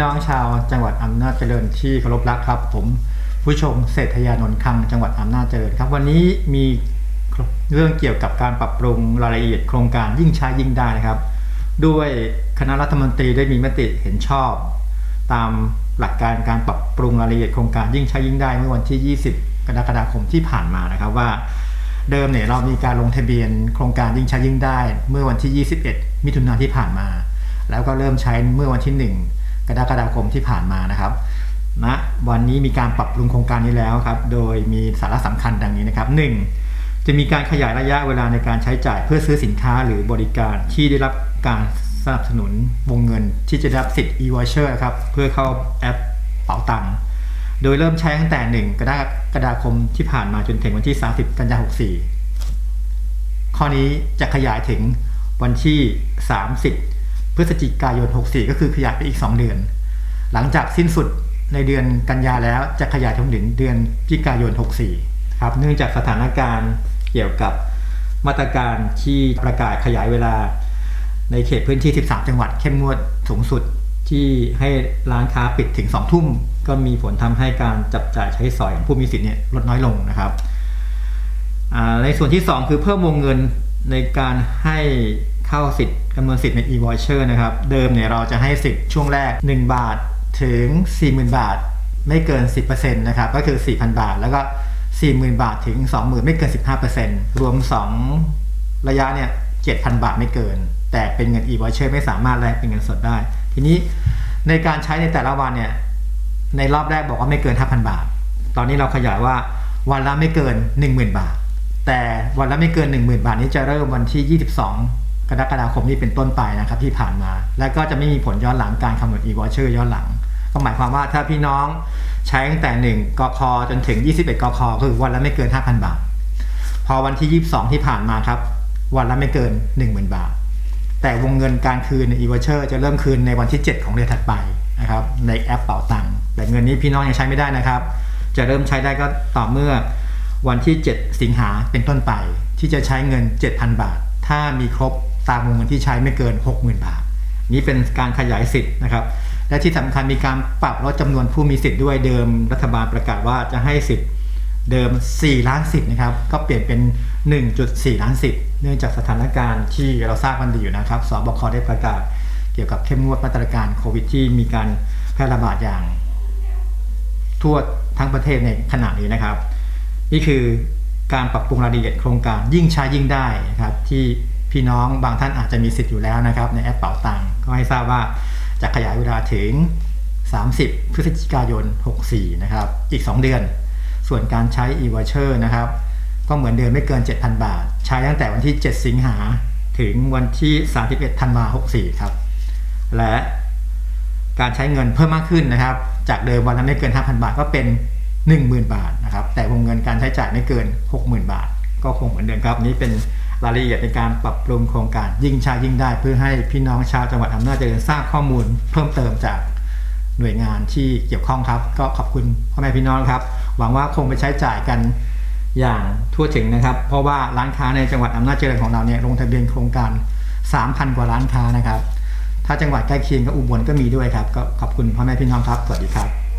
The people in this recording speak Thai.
น้องชาวจังหวัดอำนาจเจริญที่เคารพรักครับ ผมผู้ชมเศรษฐยานนท์คังจังหวัดอำนาจเจริญครับ วันนี้มีเรื่องเกี่ยวกับการปรับปรุงรายละเอียดโครงการยิ่งใช้ยิ่งได้นะครับ ด้วยคณะรัฐมนตรีได้มีมติเห็นชอบ ตามหลักการการปรับปรุงรายละเอียดโครงการยิ่งใช้ยิ่งได้เมื่อวันที่ 20 กรกฎาคมที่ผ่านมานะครับว่าเดิมเนี่ยเรามีการลงทะเบียนโครงการยิ่งใช้ยิ่งได้ เมื่อวันที่ 21 มิถุนายนที่ผ่านมา แล้วก็เริ่มใช้เมื่อวันที่ 1 กรกฎาคมที่ผ่านมานะครับณนะวันนี้มีการปรับปรุงโครงการนี้แล้วครับ โดยมีสาระสำคัญดังนี้นะครับ 1. จะมีการขยายระยะเวลาในการใช้จ่ายเพื่อซื้อสินค้าหรือบริการที่ได้รับการสนับสนุนวงเงินที่จะรับสิทธิ์ e-voucher ครับ เพื่อเข้าแอปเป๋าตังค์โดยเริ่มใช้ตั้งแต่ 1 กรกฎาคมที่ผ่านมาจนถึงวันที่ 30 กันยายน64 ข้อนี้จะขยายถึงวันที่ 30 พฤศจิกายน 64 ก็คือขยายไปอีก 2 เดือน หลังจากสิ้นสุดในเดือนกันยาแล้วจะขยายถึงเดือนพฤศจิกายน 64 ครับ เนื่องจากสถานการณ์เกี่ยวกับมาตรการที่ประกาศขยายเวลา ในเขตพื้นที่ 13 จังหวัดเข้มงวดสูงสุดที่ให้ร้านค้าปิดถึง 2 ทุ่ม ก็มีผลทำให้การจับจ่ายใช้สอยของผู้มีสิทธิ์เนี่ยลดน้อยลงนะครับในส่วนที่ 2 คือเพิ่มวงเงินในการให้ เข้าสิทธิ์จำนวนสิทธิ์ใน e-voucher นะครับ เดิมเนี่ยเราจะให้สิทธิ์ช่วงแรก 1 บาทถึง 40,000 บาท ไม่เกิน 10%นะครับ ก็คือ 4,000 บาท แล้วก็ 40,000 บาทถึง 20,000 ไม่เกิน 15%รวม 2 ระยะเนี่ย 7,000 บาทไม่เกิน แต่เป็นเงิน e-voucher ไม่สามารถแลกเป็นเงินสดได้ ทีนี้ในการใช้ในแต่ละวันเนี่ย ในรอบแรกบอกว่าไม่เกิน 5,000 บาท ตอนนี้เราขยายว่าวันละไม่เกิน 10,000 บาท แต่วันละไม่เกิน 10,000 บาทนี้จะเริ่มวันที่ 22 กรกฎาคมนี้เป็นต้นไปนะครับที่ผ่านมา และก็จะไม่มีผลย้อนหลังการคำนวณ e-voucher ย้อนหลัง ก็หมายความว่าถ้าพี่น้องใช้ตั้งแต่ 1กคจนถึง 21กคคือวันละไม่เกิน 5,000 บาท พอวันที่ 22 ที่ผ่านมาครับ วันละไม่เกิน 10,000 บาท แต่วงเงินการคืนใน e-voucher จะเริ่มคืนในวันที่ 7 ของเดือนถัดไปนะครับในแอปเป๋าตังค์แต่เงินนี้พี่น้องยังใช้ไม่ได้นะครับ จะเริ่มใช้ได้ก็ต่อเมื่อวันที่ 7 สิงหาเป็นต้นไป ที่จะใช้เงิน 7,000 บาท ถ้ามีครบ ตามวงเงินที่ใช้ไม่เกิน 60,000 บาท นี้เป็นการขยายสิทธิ์นะครับ และที่สำคัญมีการปรับลดจำนวนผู้มีสิทธิ์ด้วยเดิมรัฐบาลประกาศว่าจะให้สิทธิ์เดิม 4 ล้านสิทธิ์นะครับ ก็เปลี่ยนเป็น 1.4 ล้านสิทธิ์เนื่องจากสถานการณ์ที่เราทราบกันดีอยู่นะครับสบคได้ประกาศเกี่ยวกับเข้มงวดมาตรการโควิดที่มีการแพร่ระบาดอย่าง ทั่วทั้งประเทศในขณะนี้นะครับ นี่คือการปรับปรุงรายละเอียดโครงการยิ่งใช้ยิ่งได้นะครับที่ พี่น้องบางท่านอาจจะมีสิทธิ์อยู่แล้วนะครับ ในแอปเป๋าตังก็ให้ทราบว่าจะขยายเวลาถึง 30 พฤศจิกายน 64 นะครับ อีก 2 เดือน ส่วนการใช้ e-voucher นะครับ ก็เหมือนเดิมไม่เกิน 7,000 บาท ใช้ตั้งแต่วันที่ 7 สิงหาถึงวันที่ 31 ธันวาคม 64 ครับ และการใช้เงินเพิ่มมากขึ้นนะครับ จากเดิมวันละไม่เกิน 5,000 บาทก็เป็น 10,000 บาทนะครับ แต่วงเงินการใช้จ่ายไม่เกิน 60,000 บาท ก็คงเหมือนเดิมครับ นี้เป็น รายละเอียดในการปรับปรุงโครงการยิ่งช้ยิ่งได้ เพื่อให้พี่น้องชาวจังหวัดอำนาจเจริญทราบข้อมูลเพิ่มเติมจากหน่วยงานที่เกี่ยวข้องครับ ก็ขอบคุณพ่อแม่พี่น้องครับ หวังว่าคงไปใช้จ่ายกันอย่างทั่วถึงนะครับ เพราะว่าร้านค้าในจังหวัดอำนาจเจริญของเราเนี่ยลงทะเบียนโครงการ 3,000 กว่าร้านค้านะครับ ถ้าจังหวัดใกล้เคียงก็อุบลก็มีด้วยครับ ก็ขอบคุณพ่อแม่พี่น้องครับ สวัสดีครับ